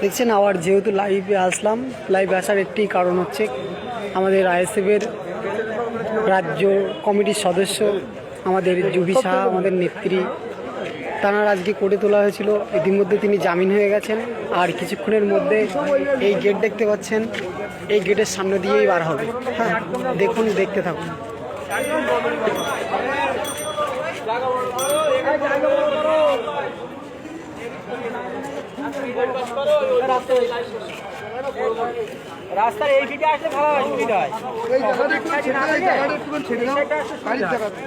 দেখছেন, আবার যেহেতু লাইভে আসলাম লাইভে আসার একটি কারণ হচ্ছে আমাদের আইএসএফের রাজ্য কমিটির সদস্য, আমাদের জুবি শাহ আমাদের নেত্রী, তাঁর আজকে কোর্টে তোলা হয়েছিল। ইতিমধ্যে তিনি জামিন হয়ে গেছেন। আর কিছুক্ষণের মধ্যে এই গেট দেখতে পাচ্ছেন, এই গেটের সামনে দিয়েই বার হবে। হ্যাঁ দেখুন, দেখতে থাকুন। রাস্তার এই দিকে আসলে ভালো হয় সুবিধা হয়। এই জায়গাটা একটু ছেড়ে দাও এই জায়গাটা একটু ছেড়ে দাও। গাড়ির জায়গাতে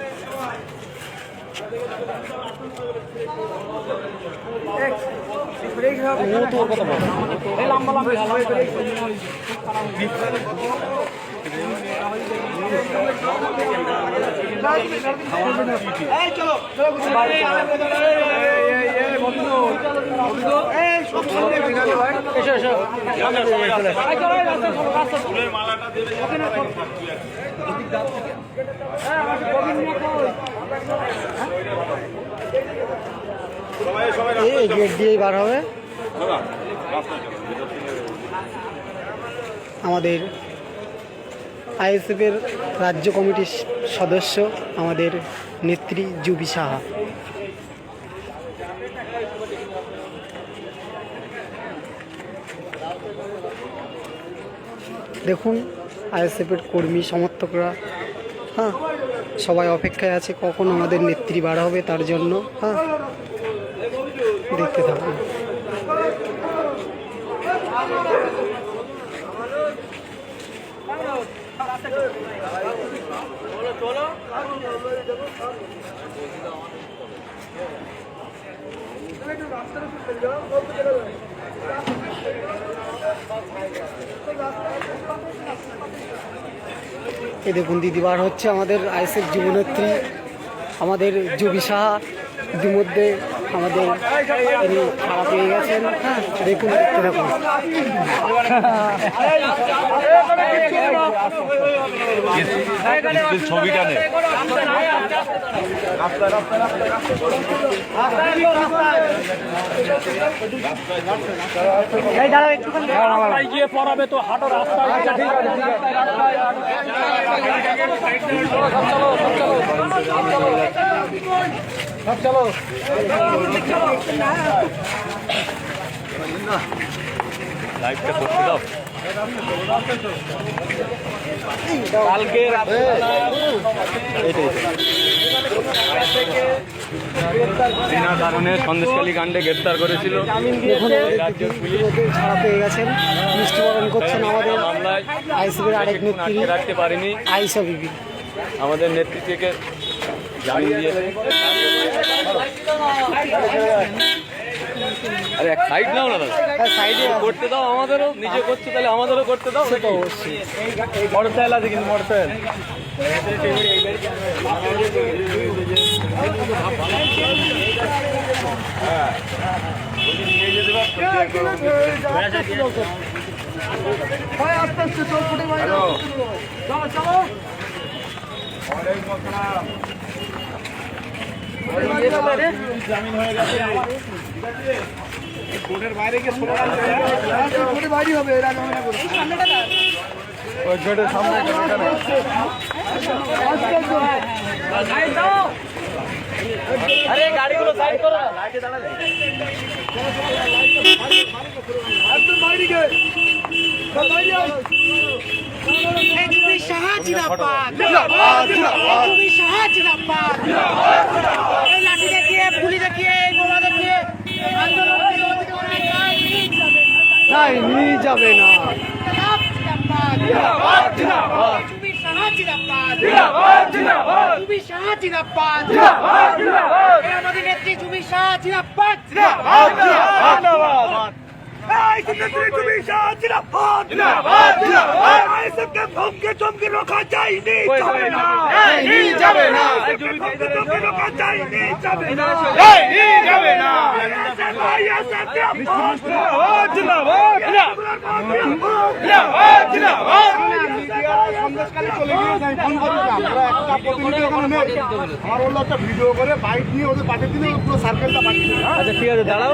লম্বা লম্বা এই গেট দিয়েই বার হবে। আমাদের আইএসএফের রাজ্য কমিটির সদস্য আমাদের নেত্রী জুবি সাহা। দেখুন, আইএসএফের কর্মী, সমর্থকরা হ্যাঁ সবাই অপেক্ষায় আছে কখন আমাদের নেত্রী বার হবে তার জন্য হ্যাঁ দেখতে থাকুন। এই দেখুন দিদি বার হচ্ছে আমাদের আইএসএফ যুবনেত্রী, আমাদের জুবি সাহা। ইতিমধ্যে আমাদের তিনি খারাপ হয়ে গেছেন। দেখুন, দেখতে থাকুন। ছবিটা নে গিয়ে পড়াবে তো হাঁটো লাইভটা করতে দাও কালকে বিনা কারণে সন্দেশকালী কাণ্ডে গ্রেপ্তার করেছিল। পুলিশ গেছেন করছেন আমাদের আরেক নেত্রী রাখতে পারেনি। আইসা বিবি। আমাদের জামিন দিয়েছে। আরে এক সাইড নাও না দাদা। হ্যাঁ সাইডে করতে দাও আমাদেরও নিজে করছে তাহলে আমাদেরও করতে দাও তো অবশ্যই। মোটরসাইকেল আছে কিন্তু মোটরসাইকেল ভাই আস্তে আস্তে চল ফুটে ভাই চলো চলো ফুটে বাইরে হবে এর আগে মনে করো। ওই গেটের সামনে আরে গাড়িগুলো সাইড করো একদম বাইরে তুমি সাহায্যাবাদ এই লাঠি দেখিয়ে পুলি দেখিয়ে তাই নিয়ে যাবে না। আমাদের নেত্রী তুমি সাহায্যাবাদ এই ভঙ্গে চমকে রোখা যায়নি যাবে না। যাবে না। রোখা যায়নি যাবে না। যাবে না। ভিডিও করে বাইক নিয়ে ওদের পাঠিয়ে দিলে পুরো সার্কেলটা পাঠিয়ে আচ্ছা ঠিক আছে দাঁড়াও।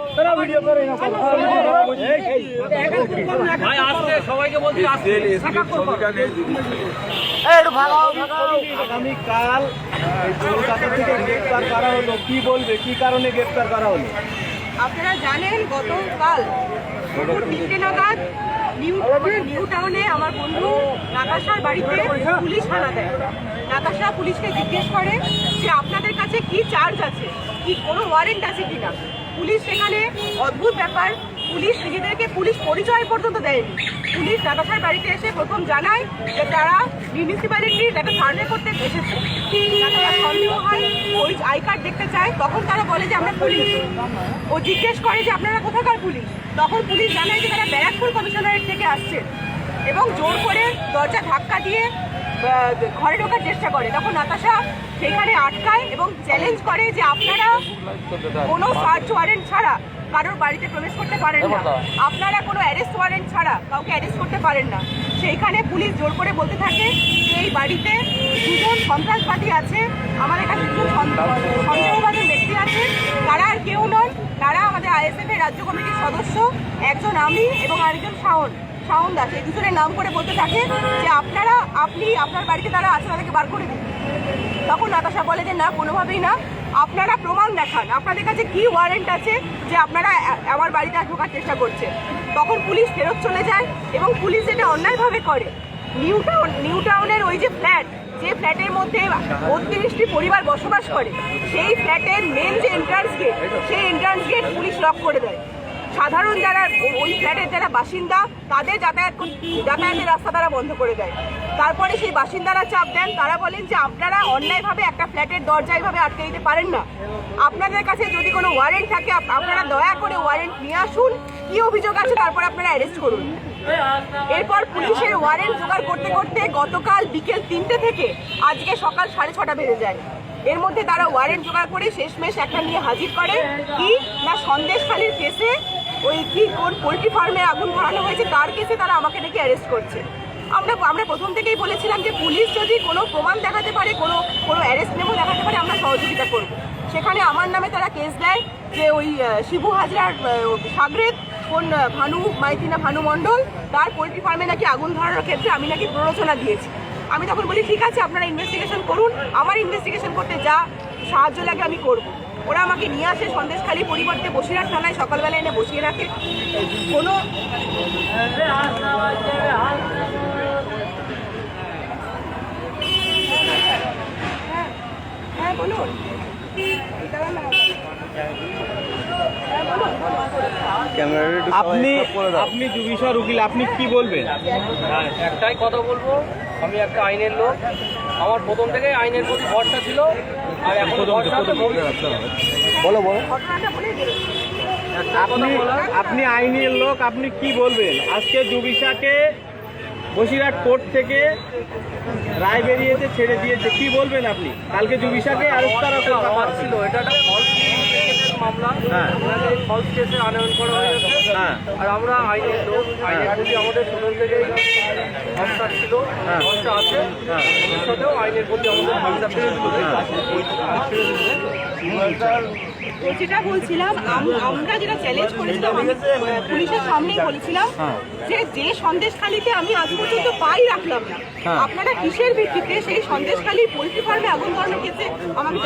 আগামীকাল কলকাতা থেকে গ্রেপ্তার করা হলো। কি বলবে? কি কারণে গ্রেপ্তার করা হলো? আপনারা জানেন গতকাল দুপুর তিনটে নাগাদ নিউ নিউ টাউনে আমার বন্ধু নাতাশার বাড়িতে পুলিশ হানা দেয়। নাতাশা পুলিশকে জিজ্ঞেস করে যে আপনাদের কাছে কি চার্জ আছে? কি কোনো ওয়ারেন্ট আছে কিনা? পুলিশ সেখানে অদ্ভুত ব্যাপার। পুলিশ নিজেদেরকে পুলিশ পরিচয় পর্যন্ত দেয়নি। পুলিশ নাতাশার বাড়িতে এসে প্রথম জানায় যে তারা মিউনিসিপ্যালিটি একটা সার্ভে করতে এসেছে। নাতাশার সন্দেহ হয়, ওই আই কার্ড দেখতে চায়, তখন তারা বলে যে আমরা পুলিশ। ও জিজ্ঞেস করে যে আপনারা কোথাকার পুলিশ? তখন পুলিশ জানায় যে তারা ব্যারাকপুর কমিশনারেট থেকে আসছে। এবং জোর করে দরজা ধাক্কা দিয়ে ঘরে ঢোকার চেষ্টা করে। তখন নাতাশা সেখানে আটকায় এবং চ্যালেঞ্জ করে যে আপনারা কোনো সার্চ ওয়ারেন্ট ছাড়া কারোর বাড়িতে প্রবেশ করতে পারেন না। আপনারা কোনো অ্যারেস্ট ওয়ারেন্ট ছাড়া কাউকে অ্যারেস্ট করতে পারেন না। সেইখানে পুলিশ জোর করে বলতে থাকে যে এই বাড়িতে দুজন সন্ত্রাসবাদী আছে আমার এখানে দুজন সন- সন্দেহভাজন ব্যক্তি আছে। তারা আর কেউ নন। তারা আমাদের আইএসএফ এর রাজ্য কমিটির সদস্য একজন আমি এবং আরেকজন শাওন। দাস এই দুজনের নাম করে বলতে থাকে যে আপনারা, আপনি আপনার বাড়িতে তারা আছে, তাদেরকে বার করে দিন। তখন নাতাশা বলে যে না, কোনোভাবেই না। আপনারা প্রমাণ দেখান। আপনাদের কাছে কি ওয়ারেন্ট আছে যে আপনারা আমার বাড়িতে ঢোকার চেষ্টা করছে? তখন পুলিশ ফেরত চলে যায় এবং পুলিশ যেটা অন্যায়ভাবে করে, নিউ টাউন নিউ টাউনের ওই যে ফ্ল্যাট যে ফ্ল্যাটের মধ্যে বত্রিশটি পরিবার বসবাস করে, সেই ফ্ল্যাটের মেন যে এন্ট্রান্স গেট সেই এন্ট্রান্স গেট পুলিশ লক করে দেয়। সাধারণ যারা ওই ফ্ল্যাটের যারা বাসিন্দা, তাদের যাতায়াত যাতায়াতের রাস্তা তারা বন্ধ করে দেয়। তারপরে সেই বাসিন্দারা চাপ দেন, তারা বলেন যে আপনারা অন্যায়ভাবে একটা ফ্ল্যাটের দরজা এইভাবে আটকে দিতে পারেন না। আপনাদের কাছে যদি কোনো ওয়ারেন্ট থাকে আপনারা দয়া করে ওয়ারেন্ট নিয়ে আসুন। কি অভিযোগ আছে তারপর আপনারা অ্যারেস্ট করুন। এরপর পুলিশের ওয়ারেন্ট জোগাড় করতে করতে গতকাল বিকেল তিনটে থেকে আজকে সকাল সাড়ে ছটা বেজে যায়। এর মধ্যে তারা ওয়ারেন্ট জোগাড় করে শেষমেশ একটা নিয়ে হাজির করে। কি? না সন্দেশখালীর কেসে ওই কি, কোন পোলট্রি ফার্মে আগুন ধরানো হয়েছে তার কেসে তারা আমাকে নাকি অ্যারেস্ট করছে? আমরা আমরা প্রথম থেকেই বলেছিলাম যে পুলিশ যদি কোনো প্রমাণ দেখাতে পারে, কোনো কোনো অ্যারেস্ট মেমো দেখাতে পারে, আমরা সহযোগিতা করব। সেখানে আমার নামে তারা কেস দেয় যে ওই শিবু হাজরার সাগরেদ কোন ভানু মাইতিনা ভানু মণ্ডল, তার পোলট্রি ফার্মে নাকি আগুন ধরানোর ক্ষেত্রে আমি নাকি প্ররোচনা দিয়েছি। আমি তখন বলি, ঠিক আছে, আপনারা ইনভেস্টিগেশন করুন, আমার ইনভেস্টিগেশন করতে যা সাহায্য লাগে আমি করব। ওরা আমাকে নিয়ে আসে সন্দেশখালী পরিবর্তে বসিরহাট থানায় সকালবেলা এনে বসিয়ে রাখে। কোনো হ্যাঁ বলুন। হ্যাঁ বলুন আপনি আপনি জুবিশর উকিল আপনি কি বলবেন? হ্যাঁ, একটাই কথা বলব। আমি একটা আইনের লোক। আমার প্রথম থেকে আইনের প্রতি ভরসা ছিল। আর এখন ভরসা বলো বলো। আপনি আপনি আইনের লোক আপনি কি বলবেন? আজকে জুবিশাকে বসিরহাট কোর্ট থেকে রায় বেরিয়েছে ছেড়ে দিয়েছে। কি বলবেন আপনি? কালকে জুবিশাকে আরেস্ট করা ছিল এটা একটা ফলস মামলা। হ্যাঁ। আপনাকে ফলস কেসে আনয়ন করা হয়েছে হ্যাঁ। আর আমরা আইনের লোক আইনের প্রতি আমাদের ভরসা ছিল হ্যাঁ। ভরসা আছে হ্যাঁ। ভবিষ্যতেও আইনের প্রতি আমাদের ভরসা তো যেটা বলছিলাম আমরা যেটা চ্যালেঞ্জ করেছিলাম আমি পুলিশের সামনেই বলেছিলাম। যে যে সন্দেশখালিতে আমি আজ পর্যন্ত পাই রাখলাম না হ্যাঁ। আপনারা কিসের ভিত্তিতে সেই সন্দেশখালি পোলট্রি ফার্মে আগুন ধরানোর ক্ষেত্রে আমাকে